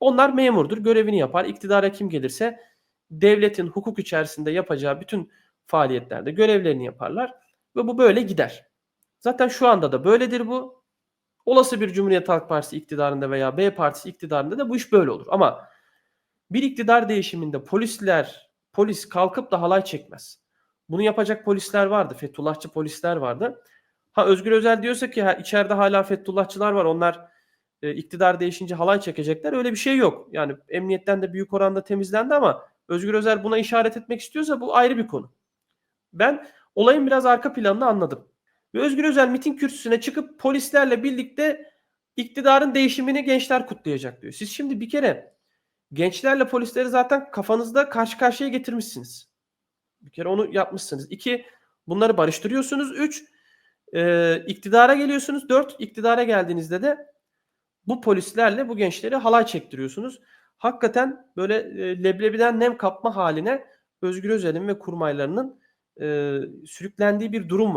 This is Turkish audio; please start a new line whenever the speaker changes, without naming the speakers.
Onlar memurdur, görevini yapar. İktidara kim gelirse devletin hukuk içerisinde yapacağı bütün faaliyetlerde görevlerini yaparlar ve bu böyle gider. Zaten şu anda da böyledir bu. Olası bir Cumhuriyet Halk Partisi iktidarında veya B Partisi iktidarında da bu iş böyle olur. Ama bir iktidar değişiminde polisler, polis kalkıp da halay çekmez. Bunu yapacak polisler vardı. Fethullahçı polisler vardı. Ha Özgür Özel diyorsa ki ha, içeride hala Fethullahçılar var. Onlar e, iktidar değişince halay çekecekler. Öyle bir şey yok. Yani emniyetten de büyük oranda temizlendi ama Özgür Özel buna işaret etmek istiyorsa bu ayrı bir konu. Ben olayın biraz arka planını anladım. Ve Özgür Özel miting kürsüsüne çıkıp polislerle birlikte iktidarın değişimini gençler kutlayacak diyor. Siz şimdi bir kere gençlerle polisleri zaten kafanızda karşı karşıya getirmişsiniz. Bir kere onu yapmışsınız. İki, bunları barıştırıyorsunuz. Üç, e, iktidara geliyorsunuz. Dört, iktidara geldiğinizde de bu polislerle bu gençleri halay çektiriyorsunuz. Hakikaten böyle e, leblebiden nem kapma haline Özgür Özel'in ve kurmaylarının e, sürüklendiği bir durum var.